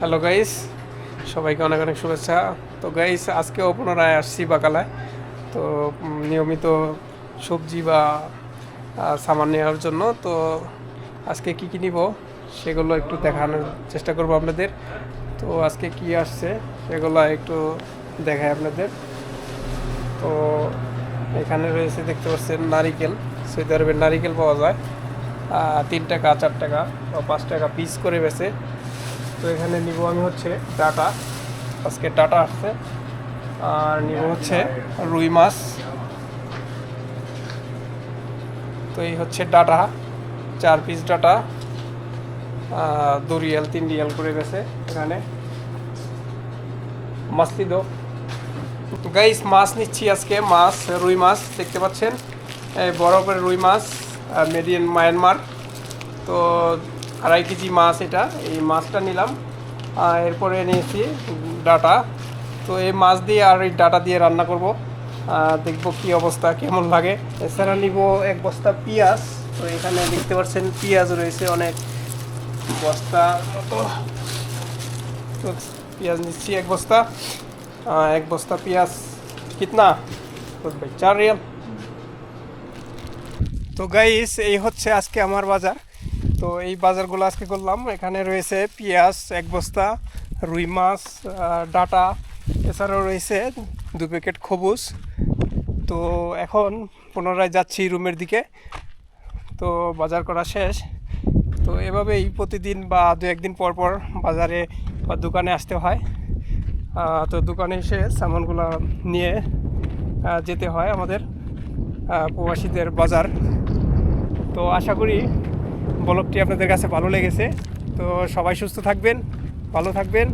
Hello guys সবাইকে অনেক অনেক শুভেচ্ছা। তো গাইস আজকেও পুনরায় আসছি বাকালায়। তো নিয়মিত সবজি বা সামান নেওয়ার জন্য। তো, আজকে কি কী নিব সেগুলো একটু দেখানোর চেষ্টা করব আপনাদের। তো, আজকে কি আসছে সেগুলো একটু দেখায় আপনাদের। তো, এখানে রয়েছে দেখতে পাচ্ছেন নারিকেল। সৌদি আরবের নারিকেল পাওয়া যায়। তিন টাকা, চার টাকা বা পাঁচ টাকা পিস করে বেছে তো এখানে নিব আমি হচ্ছে ডাটা আজকে ডাটা আসছে। আর নিব হচ্ছে রুই মাছ। তো এই হচ্ছে ডাটা। চার পিস ডাটা। দু রিয়াল, তিন রিয়াল করে গেছে এখানে। মাছলি দো গাইস মাছ নিচ্ছি আজকে। মাছ, রুই মাছ, দেখতে পাচ্ছেন? বড় করে রুই মাছ মেড ইন মায়ানমার তো আড়াই কেজি মাছ এটা। এই মাছটা নিলাম। এরপরে নিয়েছি ডাটা। তো এই মাছ দিয়ে আর এই ডাটা দিয়ে রান্না করব। দেখব কি অবস্থা, কেমন লাগে। এছাড়া নিব এক বস্তা পেঁয়াজ। তো এখানে দেখতে পাচ্ছেন পেঁয়াজ রয়েছে অনেক বস্তা। তো পেঁয়াজ নিচ্ছি এক বস্তা। এক বস্তা পেঁয়াজ। কিতনা? চার রিয়াল। তো গাইস, এই হচ্ছে আজকে আমার বাজার। তো এই বাজারগুলো আজকে করলাম। এখানে রয়েছে পেঁয়াজ, এক বস্তা, রুই মাছ ডাটা, এছাড়াও রয়েছে দু প্যাকেট খবুজ তো এখন পুনরায় যাচ্ছি রুমের দিকে। তো বাজার করা শেষ। তো এভাবেই প্রতিদিন বা দু একদিন পর পর বাজারে বা দোকানে আসতে হয়। তো দোকানে এসে সামানগুলো নিয়ে যেতে হয় আমাদের প্রবাসীদের বাজার। তো আশা করি ব্লগটি আপনাদের কাছে ভালো লেগেছে তো সবাই সুস্থ থাকবেন ভালো থাকবেন।